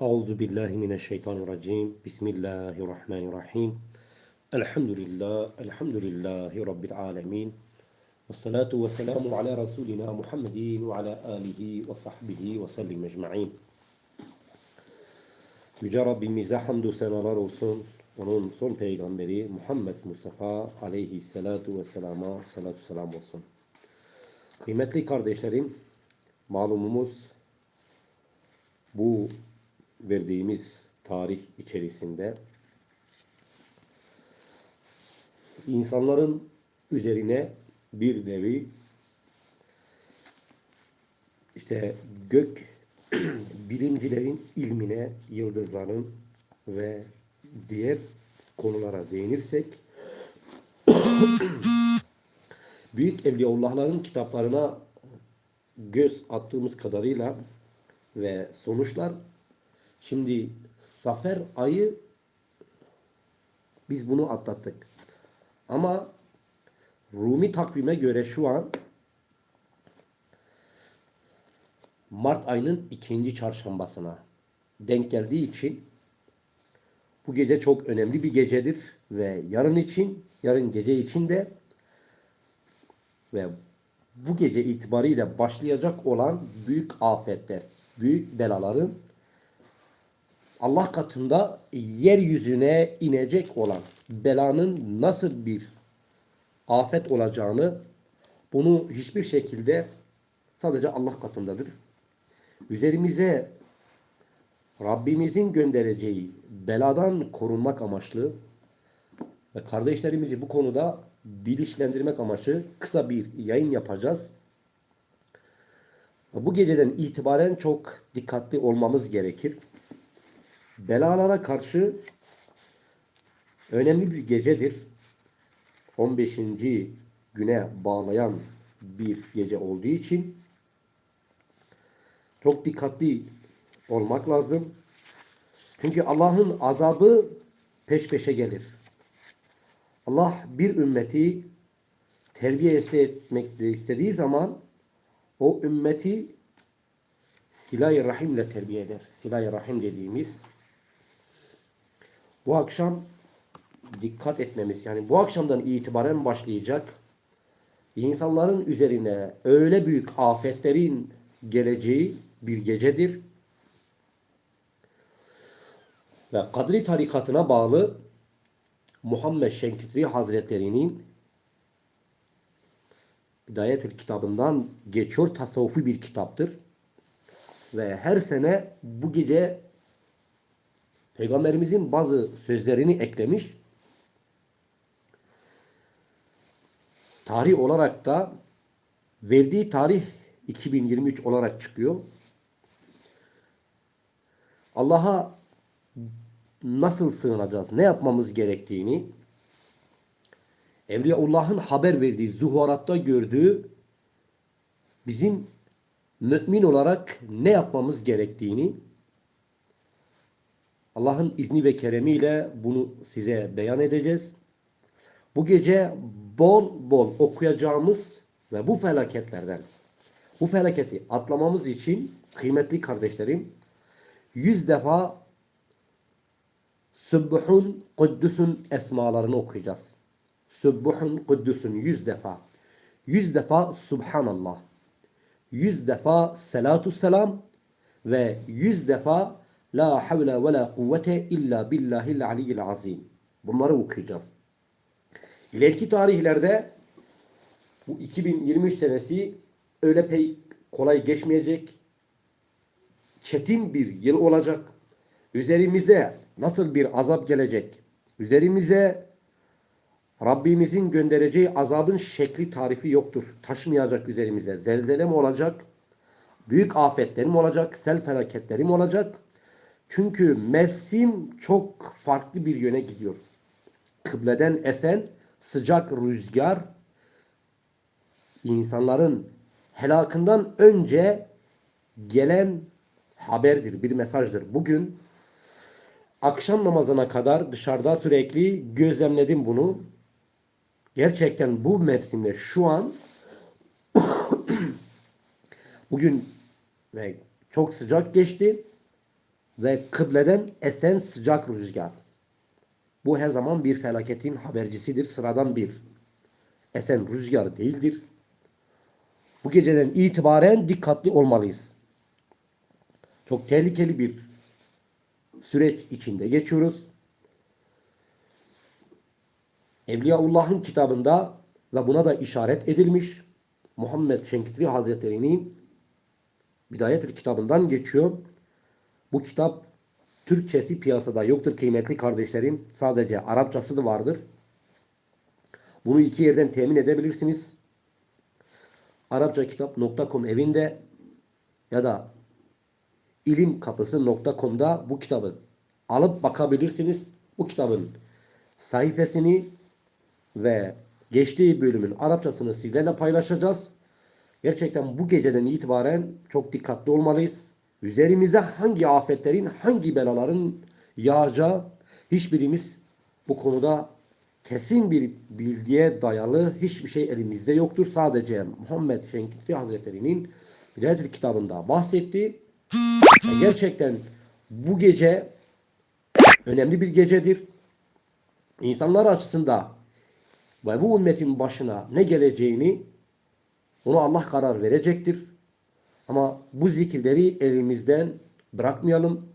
Euzu billahi mineşşeytanirracim. Bismillahirrahmanirrahim. Elhamdülillah, elhamdülillahi rabbil alamin. Ve salatu ve selamu ala Resulina Muhammedin ve ala alihi ve sahbihi ve sellim ecma'in. Yüce Rabbimize hamdü senalar olsun. Onun son peygamberi Muhammed Mustafa aleyhissalatu ve selama salatu selam olsun. Kıymetli kardeşlerim, malumumuz bu verdiğimiz tarih içerisinde insanların üzerine bir nevi işte gök bilimcilerin ilmine, yıldızların ve diğer konulara değinirsek büyük evliyaullahların kitaplarına göz attığımız kadarıyla ve sonuçlar şimdi Safer ayı biz bunu atlattık. Ama Rumi takvime göre şu an Mart ayının ikinci çarşambasına denk geldiği için bu gece çok önemli bir gecedir ve yarın için, yarın gece için de ve bu gece itibariyle başlayacak olan büyük afetler, büyük belaların Allah katında yeryüzüne inecek olan belanın nasıl bir afet olacağını bunu hiçbir şekilde sadece Allah katındadır. Üzerimize Rabbimizin göndereceği beladan korunmak amaçlı ve kardeşlerimizi bu konuda bilinçlendirmek amaçlı kısa bir yayın yapacağız. Bu geceden itibaren çok dikkatli olmamız gerekir. Belalara karşı önemli bir gecedir. 15. güne bağlayan bir gece olduğu için çok dikkatli olmak lazım. Çünkü Allah'ın azabı peş peşe gelir. Allah bir ümmeti terbiye etmek istediği zaman o ümmeti silah-i rahimle terbiye eder. Silah-i rahim dediğimiz bu akşam dikkat etmemiz yani bu akşamdan itibaren başlayacak insanların üzerine öyle büyük afetlerin geleceği bir gecedir. Ve Kadri tarikatına bağlı Muhammed Şenkitri Hazretleri'nin Bidayetül kitabından geçiyor tasavvufi bir kitaptır. Ve her sene bu gece Peygamberimizin bazı sözlerini eklemiş. Tarih olarak da verdiği tarih 2023 olarak çıkıyor. Allah'a nasıl sığınacağız, ne yapmamız gerektiğini Evliyaullah'ın haber verdiği, zuhuratta gördüğü bizim mümin olarak ne yapmamız gerektiğini Allah'ın izni ve keremiyle bunu size beyan edeceğiz. Bu gece bol bol okuyacağımız ve bu felaketlerden, bu felaketi atlamamız için kıymetli kardeşlerim, yüz defa Sübbuhun Kuddüs'ün esmalarını okuyacağız. Sübbuhun Kuddüs'ün yüz defa. Yüz defa Subhanallah. Yüz defa Selatu Selam ve yüz defa La havle ve la kuvvete illa billahil aliyyil azim. Bunları okuyacağız. İleriki tarihlerde bu 2023 senesi öyle pek kolay geçmeyecek. Çetin bir yıl olacak. Üzerimize nasıl bir azap gelecek? Üzerimize Rabbimizin göndereceği azabın şekli tarifi yoktur. Taşmayacak üzerimize. Zelzele mi olacak? Büyük afetlerim olacak? Sel felaketlerim olacak? Çünkü mevsim çok farklı bir yöne gidiyor. Kıbleden esen sıcak rüzgar insanların helakından önce gelen haberdir, bir mesajdır. Bugün akşam namazına kadar dışarıda sürekli gözlemledim bunu. Gerçekten bu mevsimde şu an bugün ve çok sıcak geçti. Ve kıbleden esen sıcak rüzgar. Bu her zaman bir felaketin habercisidir. Sıradan bir esen rüzgar değildir. Bu geceden itibaren dikkatli olmalıyız. Çok tehlikeli bir süreç içinde geçiyoruz. Evliyaullah'ın kitabında ve buna da işaret edilmiş Muhammed Şenkitri Hazretleri'nin Bidayetül kitabından geçiyor. Bu kitap Türkçesi piyasada yoktur kıymetli kardeşlerim. Sadece Arapçası da vardır. Bunu iki yerden temin edebilirsiniz. Arapçakitap.com evinde ya da ilimkapısı.com'da bu kitabı alıp bakabilirsiniz. Bu kitabın sayfasını ve geçtiği bölümün Arapçasını sizlerle paylaşacağız. Gerçekten bu geceden itibaren çok dikkatli olmalıyız. Üzerimize hangi afetlerin, hangi belaların yağacağı hiçbirimiz bu konuda kesin bir bilgiye dayalı hiçbir şey elimizde yoktur. Sadece Muhammed Şenkitri Hazretleri'nin Hidayetül kitabında bahsetti. Gerçekten bu gece önemli bir gecedir. İnsanlar açısından ve bu ümmetin başına ne geleceğini onu Allah karar verecektir. Ama bu zikirleri elimizden bırakmayalım.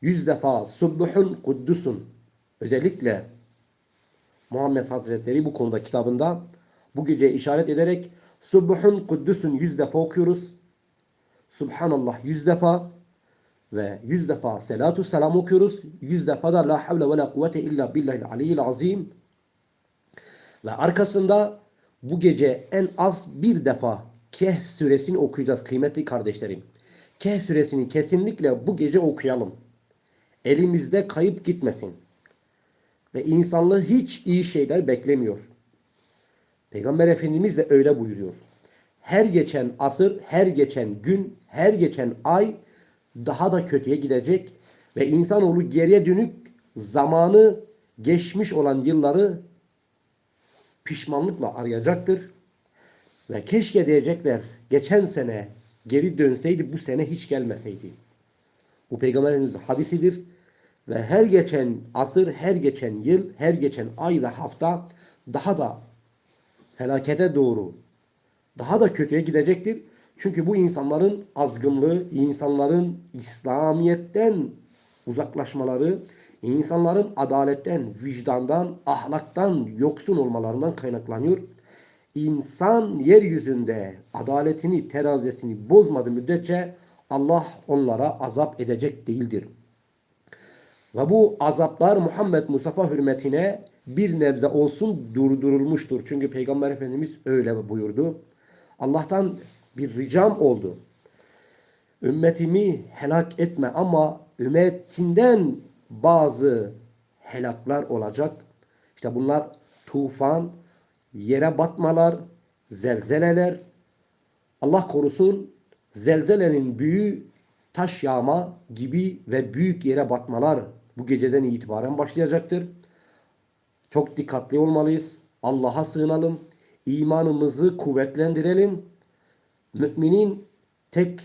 Yüz defa Subbuhun Kuddusun özellikle Muhammed Hazretleri bu konuda kitabında bu gece işaret ederek Subbuhun Kuddusun yüz defa okuyoruz. Subhanallah yüz defa ve yüz defa selatu selam okuyoruz. Yüz defa da la havle ve la kuvvete illa billahil aliyyil azim. Ve arkasında bu gece en az bir defa Kehf suresini okuyacağız kıymetli kardeşlerim. Kehf suresini kesinlikle bu gece okuyalım. Elimizde kayıp gitmesin. Ve insanlığı hiç iyi şeyler beklemiyor. Peygamber Efendimiz de öyle buyuruyor. Her geçen asır, her geçen gün, her geçen ay daha da kötüye gidecek ve insanoğlu geriye dönük zamanı geçmiş olan yılları pişmanlıkla arayacaktır. Ve keşke diyecekler geçen sene geri dönseydi bu sene hiç gelmeseydi. Bu peygamberimiz hadisidir. Ve her geçen asır, her geçen yıl, her geçen ay ve hafta daha da felakete doğru, daha da kötüye gidecektir. Çünkü bu insanların azgınlığı, insanların İslamiyet'ten uzaklaşmaları, insanların adaletten, vicdandan, ahlaktan yoksun olmalarından kaynaklanıyor. İnsan yeryüzünde adaletini, terazisini bozmadığı müddetçe Allah onlara azap edecek değildir. Ve bu azaplar Muhammed Mustafa hürmetine bir nebze olsun durdurulmuştur. Çünkü Peygamber Efendimiz öyle buyurdu. Allah'tan bir ricam oldu. Ümmetimi helak etme ama ümmetinden bazı helaklar olacak. İşte bunlar tufan, yere batmalar, zelzeleler. Allah korusun zelzelenin büyüğü taş yağma gibi ve büyük yere batmalar bu geceden itibaren başlayacaktır. Çok dikkatli olmalıyız. Allah'a sığınalım. İmanımızı kuvvetlendirelim. Müminin tek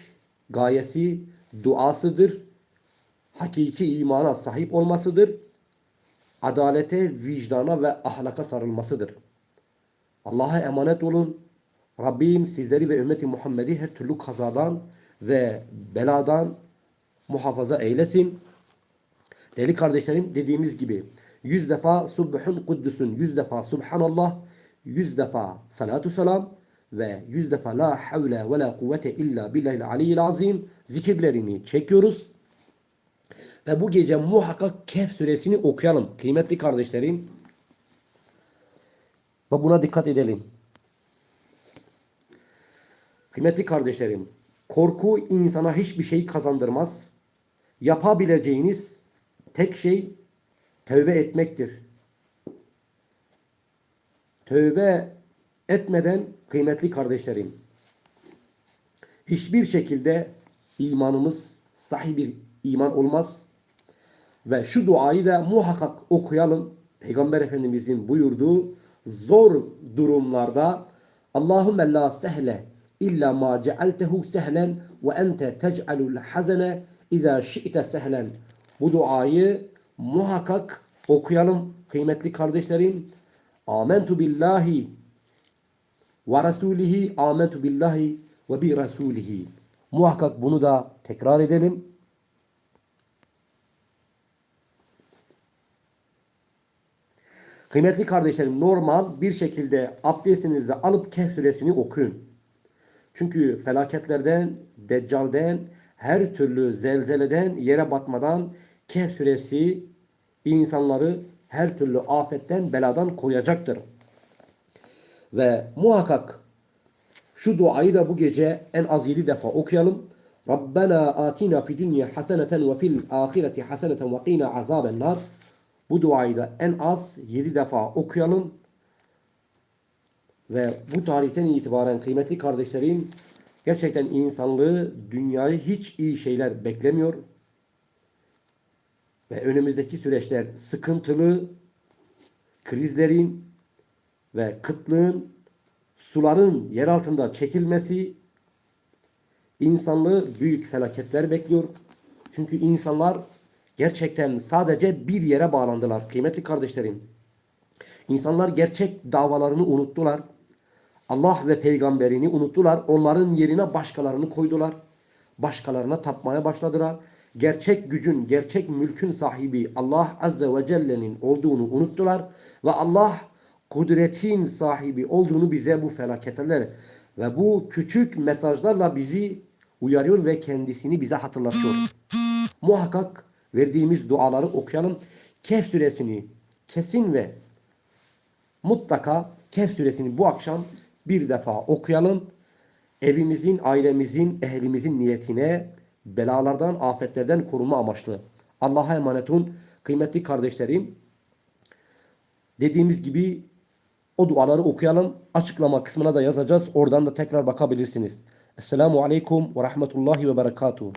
gayesi duasıdır. Hakiki imana sahip olmasıdır. Adalete, vicdana ve ahlaka sarılmasıdır. Allah'a emanet olun. Rabbim sizleri ve ümmeti Muhammed'i her türlü kazadan ve beladan muhafaza eylesin. Değerli kardeşlerim dediğimiz gibi yüz defa Subhun Kuddüsün, yüz defa Subhanallah, yüz defa salatu selam ve yüz defa la havle ve la kuvvete illa billahil aliyyil azim zikirlerini çekiyoruz. Ve bu gece muhakkak Kehf suresini okuyalım kıymetli kardeşlerim. Buna dikkat edelim. Kıymetli kardeşlerim, korku insana hiçbir şey kazandırmaz. Yapabileceğiniz tek şey tövbe etmektir. Tövbe etmeden kıymetli kardeşlerim, hiçbir şekilde imanımız sahih bir iman olmaz. Ve şu duayı da muhakkak okuyalım. Peygamber Efendimizin buyurduğu zor durumlarda Allahümme la sehle illa ma cealtehu sehlen ve ente tec'alul hazene İza şi'te sehlen. Bu duayı muhakkak okuyalım kıymetli kardeşlerim. Amentu billahi ve rasulihi amentu billahi ve bi rasulihi. Muhakkak bunu da tekrar edelim. Kıymetli kardeşlerim normal bir şekilde abdestinizi alıp Kehf suresini okuyun. Çünkü felaketlerden, deccalden, her türlü zelzeleden, yere batmadan Kehf suresi insanları her türlü afetten, beladan koruyacaktır. Ve muhakkak şu duayı da bu gece en az 7 defa okuyalım. Rabbena atina fi dünya haseneten ve fil ahireti haseneten ve qina azaben. Bu duayı da en az 7 defa okuyalım. Ve bu tarihten itibaren kıymetli kardeşlerim gerçekten insanlığı dünyayı hiç iyi şeyler beklemiyor. Ve önümüzdeki süreçler sıkıntılı, krizlerin ve kıtlığın, suların yer altında çekilmesi insanlığı büyük felaketler bekliyor. Çünkü insanlar gerçekten sadece bir yere bağlandılar kıymetli kardeşlerim. İnsanlar gerçek davalarını unuttular. Allah ve peygamberini unuttular. Onların yerine başkalarını koydular. Başkalarına tapmaya başladılar. Gerçek gücün, gerçek mülkün sahibi Allah Azze ve Celle'nin olduğunu unuttular. Ve Allah kudretin sahibi olduğunu bize bu felaketler ve bu küçük mesajlarla bizi uyarıyor ve kendisini bize hatırlatıyor. Muhakkak verdiğimiz duaları okuyalım. Kehf suresini kesin ve mutlaka Kehf suresini bu akşam bir defa okuyalım. Evimizin, ailemizin, ehlimizin niyetine belalardan, afetlerden koruma amaçlı. Allah'a emanet. Kıymetli kardeşlerim, dediğimiz gibi o duaları okuyalım. Açıklama kısmına da yazacağız. Oradan da tekrar bakabilirsiniz. Esselamu Aleyküm ve Rahmetullahi ve Berekatuhu.